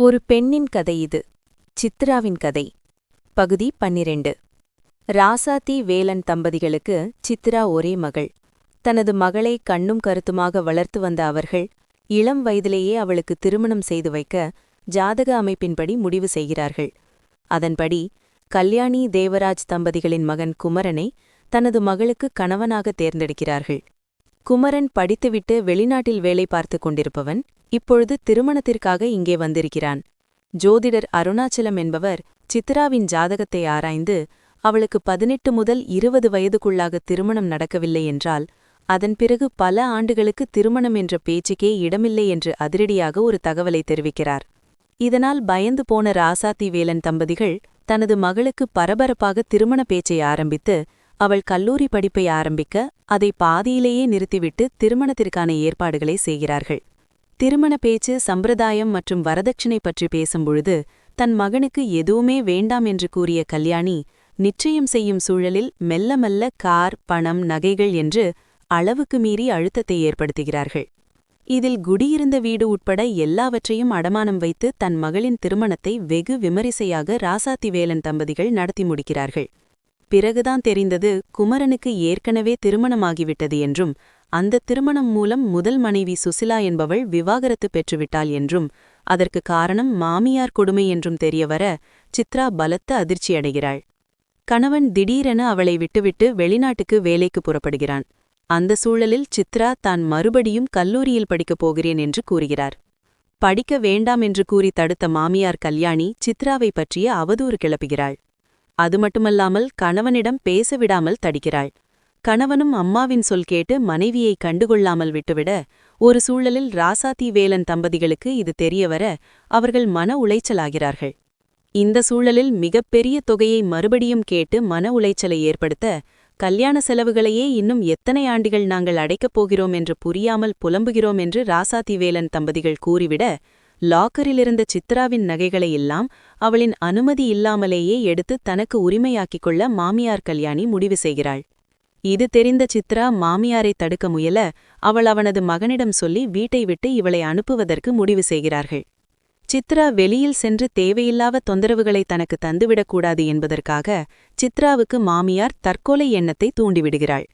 ஒரு பெண்ணின் கதை இது. சித்ராவின் கதை. பகுதி பன்னிரண்டு. ராசாத்தி வேலன் தம்பதிகளுக்கு சித்ரா ஒரே மகள். தனது மகளை கண்ணும் கருத்துமாக வளர்த்து வந்த அவர்கள் இளம் வயதிலேயே அவளுக்கு திருமணம் செய்து வைக்க ஜாதக அமைப்பின்படி முடிவு செய்கிறார்கள். அதன்படி கல்யாணி தேவராஜ் தம்பதிகளின் மகன் குமரனை தனது மகளுக்கு கணவனாக தேர்ந்தெடுக்கிறார்கள். குமரன் படித்துவிட்டு வெளிநாட்டில் வேலை பார்த்து கொண்டிருப்பவன் இப்பொழுது திருமணத்திற்காக இங்கே வந்திருக்கிறான். ஜோதிடர் அருணாச்சலம் என்பவர் சித்ராவின் ஜாதகத்தை ஆராய்ந்து அவளுக்கு பதினெட்டு முதல் இருபது வயதுக்குள்ளாக திருமணம் நடக்கவில்லை என்றால் அதன் பிறகு பல ஆண்டுகளுக்கு திருமணம் என்ற பேச்சுக்கே இடமில்லை என்று அதிரடியாக ஒரு தகவலை தெரிவிக்கிறார். இதனால் பயந்து போன ராசாத்தி வேலன் தம்பதிகள் தனது மகளுக்கு பரபரப்பாக திருமண பேச்சை ஆரம்பித்து அவள் கல்லூரி படிப்பை ஆரம்பிக்க அதை பாதியிலேயே நிறுத்திவிட்டு திருமணத்திற்கான ஏற்பாடுகளை செய்கிறார்கள். திருமண பேச்சு சம்பிரதாயம் மற்றும் வரதட்சணை பற்றி பேசும்பொழுது தன் மகனுக்கு எதுவுமே வேண்டாம் என்று கூறிய கல்யாணி நிச்சயம் செய்யும் சூழலில் மெல்ல மெல்ல கார் பணம் நகைகள் என்று அளவுக்கு மீறி அழுத்தத்தை ஏற்படுத்துகிறார்கள். இதில் குடியிருந்த வீடு உட்பட எல்லாவற்றையும் அடமானம் வைத்து தன் மகளின் திருமணத்தை வெகு விமரிசையாக ராசாத்திவேலன் தம்பதிகள் நடத்தி முடிக்கிறார்கள். பிறகுதான் தெரிந்தது குமரனுக்கு ஏற்கனவே திருமணமாகிவிட்டது என்றும் அந்த திருமணம் மூலம் முதல் மனைவி சுசிலா என்பவள் விவாகரத்து பெற்றுவிட்டாள் என்றும் அதற்கு காரணம் மாமியார் கொடுமை என்றும் தெரியவர சித்ரா பலத்த அதிர்ச்சியடைகிறாள் கணவன் திடீரென அவளை விட்டுவிட்டு வெளிநாட்டுக்கு வேலைக்கு புறப்படுகிறான். அந்த சூழலில் சித்ரா தான் மறுபடியும் கல்லூரியில் படிக்கப் போகிறேன் என்று கூறுகிறார். படிக்க வேண்டாம் என்று கூறி தடுத்த மாமியார் கல்யாணி சித்ராவை பற்றிய அவதூறு கிளப்புகிறாள். அது மட்டுமல்லாமல் கணவனிடம் பேச விடாமல் தடிக்கிறாள். கணவனும் அம்மாவின் சொல் கேட்டு மனைவியை கண்டுகொள்ளாமல் விட்டுவிட ஒரு சூழலில் ராசாத்தி வேலன் தம்பதிகளுக்கு இது தெரியவர அவர்கள் மன உளைச்சலாகிறார்கள். இந்த சூழலில் மிகப்பெரிய தொகையை மறுபடியும் கேட்டு மன உளைச்சலை ஏற்படுத்த கல்யாண செலவுகளையே இன்னும் எத்தனை ஆண்டுகள் நாங்கள் அடைக்கப் போகிறோம் என்று புரியாமல் புலம்புகிறோம் என்று ராசாத்தி வேலன் தம்பதிகள் கூறிவிட லாக்கரிலிருந்த சித்ராவின் நகைகளையெல்லாம் அவளின் அனுமதி இல்லாமலேயே எடுத்து தனக்கு உரிமையாக்கிக் கொள்ள மாமியார் கல்யாணி முடிவு செய்கிறாள். இது தெரிந்த சித்ரா மாமியாரை தடுக்க முயல அவள் அவனது மகனிடம் சொல்லி வீட்டை விட்டு இவளை அனுப்புவதற்கு முடிவு செய்கிறார்கள். சித்ரா வெளியில் சென்று தேவையில்லாத தொந்தரவுகளை தனக்கு தந்துவிடக்கூடாது என்பதற்காக சித்ராவுக்கு மாமியார் தற்கொலை எண்ணத்தை தூண்டிவிடுகிறாள்.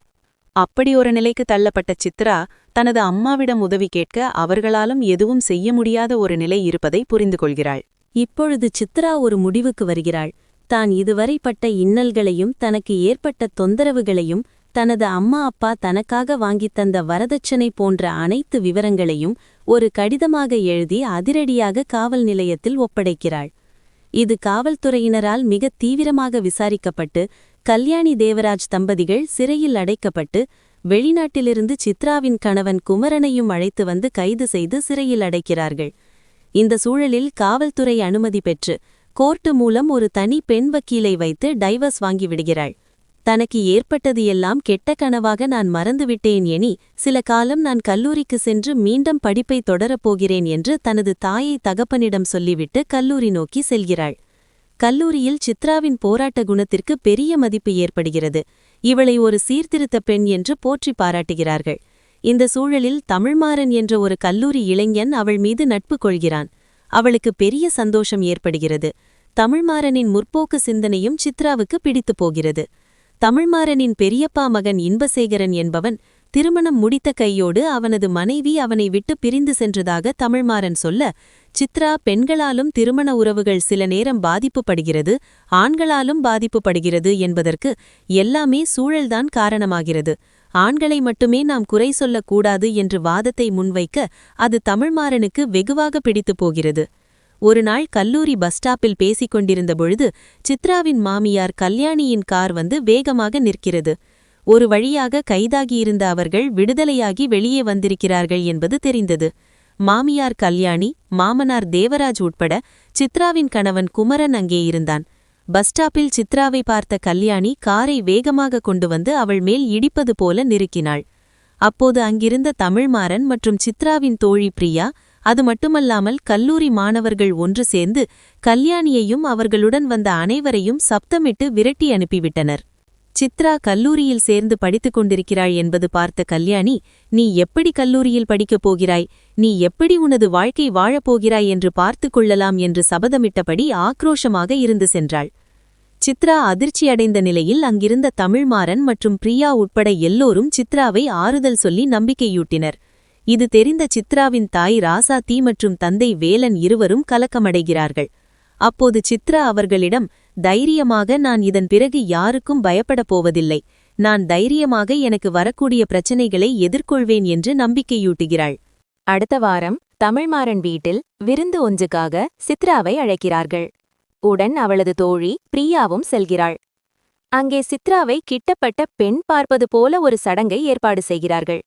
அப்படி ஒரு நிலைக்கு தள்ளப்பட்ட சித்ரா தனது அம்மாவிடம் உதவி கேட்க அவர்களாலும் எதுவும் செய்ய முடியாத ஒரு நிலை இருப்பதை புரிந்து கொள்கிறாள். இப்பொழுது சித்ரா ஒரு முடிவுக்கு வருகிறாள். தான் இதுவரை பட்ட இன்னல்களையும் தனக்கு ஏற்பட்ட தொந்தரவுகளையும் தனது அம்மா அப்பா தனக்காக வாங்கித் தந்த வரதட்சணை போன்ற அனைத்து விவரங்களையும் ஒரு கடிதமாக எழுதி அதிரடியாக காவல் நிலையத்தில் ஒப்படைக்கிறாள். இது காவல்துறையினரால் மிக தீவிரமாக விசாரிக்கப்பட்டு கல்யாணி தேவராஜ் தம்பதிகள் சிறையில் அடைக்கப்பட்டு வெளிநாட்டிலிருந்து சித்ராவின் கணவன் குமரனையும் அழைத்து வந்து கைது செய்து சிறையில் அடைக்கிறார்கள். இந்த சூழலில் காவல்துறை அனுமதி பெற்று கோர்ட்டு மூலம் ஒரு தனி பெண் வக்கீலை வைத்து டைவர்ஸ் வாங்கிவிடுகிறாள் தனக்கு ஏற்பட்டது எல்லாம் கெட்ட கனவாக நான் மறந்துவிட்டேன் எனி சில காலம் நான் கல்லூரிக்கு சென்று மீண்டும் படிப்பை தொடரப்போகிறேன் என்று தனது தாயை தகப்பனிடம் சொல்லிவிட்டு கல்லூரி நோக்கி செல்கிறாள். கல்லூரியில் சித்ராவின் போராட்ட குணத்திற்கு பெரிய மதிப்பு ஏற்படுகிறது. இவளை ஒரு சீர்திருத்த பெண் என்று போற்றி பாராட்டுகிறார்கள். இந்த சூழலில் தமிழ்மாறன் என்ற ஒரு கல்லூரி இளைஞன் அவள் மீது நட்பு கொள்கிறான். அவளுக்கு பெரிய சந்தோஷம் ஏற்படுகிறது. தமிழ்மாறனின் முற்போக்கு சிந்தனையும் சித்ராவுக்கு பிடித்துப் போகிறது. தமிழ்மாறனின் பெரியப்பா மகன் இன்பசேகரன் என்பவன் திருமணம் முடித்த கையோடு அவனது மனைவி அவனை விட்டு பிரிந்து சென்றதாக தமிழ்மாறன் சொல்ல சித்ரா பெண்களாலும் திருமண உறவுகள் சில நேரம் பாதிப்புப்படுகிறது ஆண்களாலும் பாதிப்புப்படுகிறது என்பதற்கு எல்லாமே சூழல்தான் காரணமாகிறது. ஆண்களை மட்டுமே நாம் குறை சொல்லக்கூடாது என்று வாதத்தை முன்வைக்க அது தமிழ்மாறனுக்கு வெகுவாக பிடித்துப் போகிறது. ஒரு நாள் கல்லூரி பஸ் ஸ்டாப்பில் பேசிக் கொண்டிருந்த பொழுது சித்ராவின் மாமியார் கல்யாணியின் கார் வந்து வேகமாக நிற்கிறது. ஒரு வழியாக கைதாகியிருந்த அவர்கள் விடுதலையாகி வெளியே வந்திருக்கிறார்கள் என்பது தெரிந்தது. மாமியார் கல்யாணி மாமனார் தேவராஜ் உட்பட சித்ராவின் கணவன் குமரன் அங்கே இருந்தான். பஸ் ஸ்டாப்பில் சித்ராவை பார்த்த கல்யாணி காரை வேகமாக கொண்டு வந்து அவள் மேல் இடிப்பது போல நெருக்கினாள். அப்போது அங்கிருந்த தமிழ்மாறன் மற்றும் சித்ராவின் தோழி பிரியா அது மட்டுமல்லாமல் கல்லூரி மாணவர்கள் ஒன்று சேர்ந்து கல்யாணியையும் அவர்களுடன் வந்த அனைவரையும் சப்தமிட்டு விரட்டி அனுப்பிவிட்டனர். சித்ரா கல்லூரியில் சேர்ந்து படித்துக் கொண்டிருக்கிறாள் என்பது பார்த்த கல்யாணி நீ எப்படி கல்லூரியில் படிக்கப் போகிறாய்? நீ எப்படி உனது வாழ்க்கை வாழப் போகிறாய் என்று பார்த்துக் கொள்ளலாம்? என்று சபதமிட்டபடி ஆக்ரோஷமாக இருந்து சென்றாள். சித்ரா அதிர்ச்சியடைந்த நிலையில் அங்கிருந்த தமிழ்மாறன் மற்றும் பிரியா உட்பட எல்லோரும் சித்ராவை ஆறுதல் சொல்லி நம்பிக்கையூட்டினர். இது தெரிந்த சித்ராவின் தாய் ராசாத்தி மற்றும் தந்தை வேலன் இருவரும் கலக்கமடைகிறார்கள். அப்போது சித்ரா அவர்களிடம் தைரியமாக நான் இதன் பிறகு யாருக்கும் பயப்படப் போவதில்லை. நான் தைரியமாக எனக்கு வரக்கூடிய பிரச்சனைகளை எதிர்கொள்வேன் என்று நம்பிக்கையூட்டுகிறாள். அடுத்த வாரம் தமிழ்மாறன் வீட்டில் விருந்து ஒன்றுக்காக சித்ராவை அழைக்கிறார்கள். உடன் அவளது தோழி பிரியாவும் செல்கிறாள். அங்கே சித்ராவை கிட்டப்பட்ட பெண் பார்ப்பது போல ஒரு சடங்கை ஏற்பாடு செய்கிறார்கள்.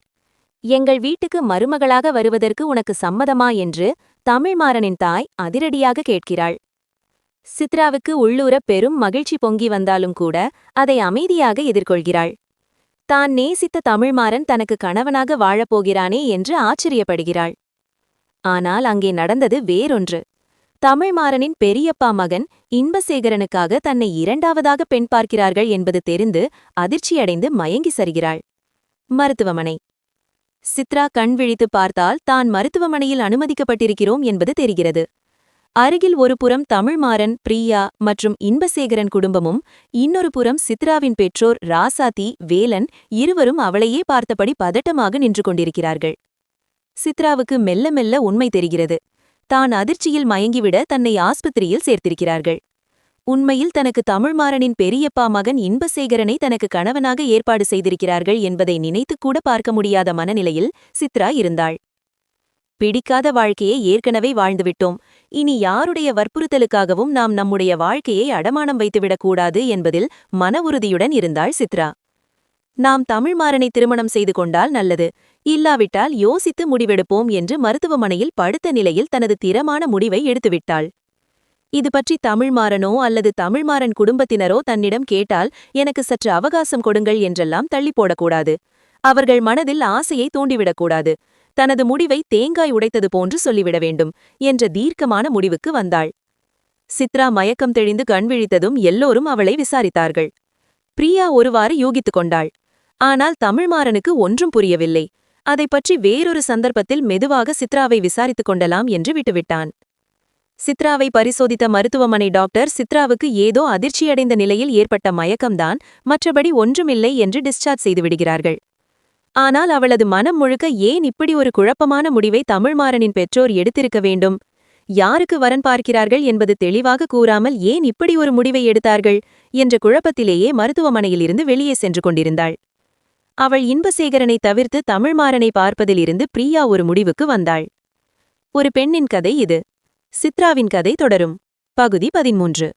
எங்கள் வீட்டுக்கு மருமகளாக வருவதற்கு உனக்கு சம்மதமா? என்று தமிழ்மாறனின் தாய் அதிரடியாக கேட்கிறாள். சித்ராவுக்கு உள்ளூர பெரும் மகிழ்ச்சி பொங்கி வந்தாலும் கூட அதை அமைதியாக எதிர்கொள்கிறாள். தான் நேசித்த தமிழ்மாறன் தனக்கு கணவனாக வாழப்போகிறானே என்று ஆச்சரியப்படுகிறாள். ஆனால் அங்கே நடந்தது வேறொன்று. தமிழ்மாறனின் பெரியப்பா மகன் இன்பசேகரனுக்காக தன்னை இரண்டாவதாக பெண் பார்க்கிறார்கள் என்பது தெரிந்து அதிர்ச்சியடைந்து மயங்கி சரிகிறாள். மருத்துவமனை. சித்ரா கண் விழித்து பார்த்தால் தான் மருத்துவமனையில் அனுமதிக்கப்பட்டிருக்கிறோம் என்பது தெரிகிறது. அருகில் ஒரு புறம் தமிழ்மாறன் பிரியா மற்றும் இன்பசேகரன் குடும்பமும் இன்னொரு புறம் சித்ராவின் பெற்றோர் ராசாத்தி வேலன் இருவரும் அவளையே பார்த்தபடி பதட்டமாக நின்று கொண்டிருக்கிறார்கள். சித்ராவுக்கு மெல்ல மெல்ல உண்மை தெரிகிறது. தான் அதிர்ச்சியில் மயங்கிவிட தன்னை ஆஸ்பத்திரியில் சேர்த்திருக்கிறார்கள். உண்மையில் தனக்கு தமிழ்மாறனின் பெரியப்பா மகன் இன்பசேகரனை தனக்கு கணவனாக ஏற்பாடு செய்திருக்கிறார்கள் என்பதை நினைத்துக்கூட பார்க்க முடியாத மனநிலையில் சித்ரா இருந்தாள். பிடிக்காத வாழ்க்கையை ஏற்கனவே வாழ்ந்துவிட்டோம். இனி யாருடைய வற்புறுத்தலுக்காகவும் நாம் நம்முடைய வாழ்க்கையை அடமானம் வைத்துவிடக்கூடாது என்பதில் மன உறுதியுடன் இருந்தாள் சித்ரா. நாம் தமிழ்மாறனை திருமணம் செய்து கொண்டால் நல்லது. இல்லாவிட்டால் யோசித்து முடிவெடுப்போம் என்று மருத்துவமனையில் படுத்த நிலையில் தனது திறமான முடிவை எடுத்துவிட்டாள். இது பற்றி தமிழ்மாறனோ அல்லது தமிழ்மாறன் குடும்பத்தினரோ தன்னிடம் கேட்டால் எனக்கு சற்று அவகாசம் கொடுங்கள் என்றெல்லாம் தள்ளி போடக்கூடாது அவர்கள் மனதில் ஆசையை தூண்டிவிடக்கூடாது. தனது முடிவை தேங்காய் உடைத்தது போன்று சொல்லிவிட வேண்டும் என்ற தீர்க்கமான முடிவுக்கு வந்தாள். சித்ரா மயக்கம் தெளிந்து கண்விழித்ததும் எல்லோரும் அவளை விசாரித்தார்கள். பிரியா ஒருவாறு யூகித்துக் கொண்டாள். ஆனால் தமிழ்மாறனுக்கு ஒன்றும் புரியவில்லை. அதைப் பற்றி வேறொரு சந்தர்ப்பத்தில் மெதுவாக சித்ராவை விசாரித்துக் கொண்டலாம் என்று விட்டுவிட்டான். சித்ராவை பரிசோதித்த மருத்துவமனை டாக்டர் சித்ராவுக்கு ஏதோ அதிர்ச்சியடைந்த நிலையில் ஏற்பட்ட மயக்கம்தான் மற்றபடி ஒன்றுமில்லை என்று டிஸ்சார்ஜ் செய்துவிடுகிறார்கள். ஆனால் அவளது மனம் முழுக்க ஏன் இப்படி ஒரு குழப்பமான முடிவை தமிழ்மாறனின் பெற்றோர் எடுத்திருக்க வேண்டும்? யாருக்கு வரன் பார்க்கிறார்கள் என்பது தெளிவாக கூறாமல் ஏன் இப்படி ஒரு முடிவை எடுத்தார்கள் என்ற குழப்பத்திலேயே மருத்துவமனையிலிருந்து வெளியே சென்று கொண்டிருந்தாள். அவள் இன்பசேகரனை தவிர்த்து தமிழ்மாறனை பார்ப்பதிலிருந்து பிரியா ஒரு முடிவுக்கு வந்தாள். ஒரு பெண்ணின் கதை இது. சித்ராவின் கதை தொடரும். பகுதி பதிமூன்று.